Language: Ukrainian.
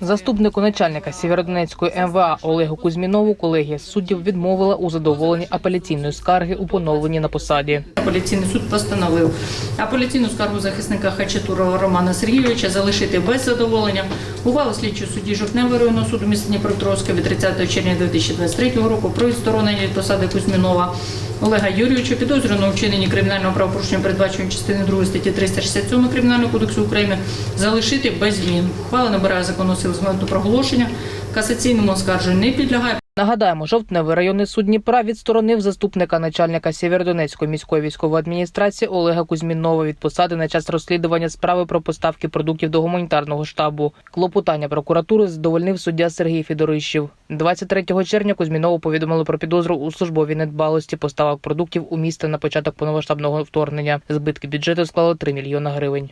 Заступнику начальника Сєвєродонецької МВА Олегу Кузьмінову колегія суддів відмовила у задоволенні апеляційної скарги у поновленні на посаді. Апеляційний суд постановив апеляційну скаргу захисника Хачатурова Романа Сергійовича залишити без задоволення. Ухвалу слідчого судді Жовтневого районного суду міста Дніпропетровська від 30 червня 2023 року про відсторонення від посади Кузьмінова Олега Юрійовича підозрюваного вчиненні кримінального правопорушення, передбаченого частини 2 статті 367 Кримінального кодексу України, залишити без змін. Ухвала набирає законну силу з моменту проголошення. Касаційному оскарженню не підлягає. Нагадаємо, жовтневий районний суд Дніпра відсторонив заступника начальника Сєвєродонецької міської військової адміністрації Олега Кузьмінова від посади на час розслідування справи про поставки продуктів до гуманітарного штабу. Клопотання прокуратури задовольнив суддя Сергій Федорищев. 23 червня Кузьмінову повідомили про підозру у службовій недбалості поставок продуктів у місто на початок повномасштабного вторгнення. Збитки бюджету склали 3 мільйона гривень.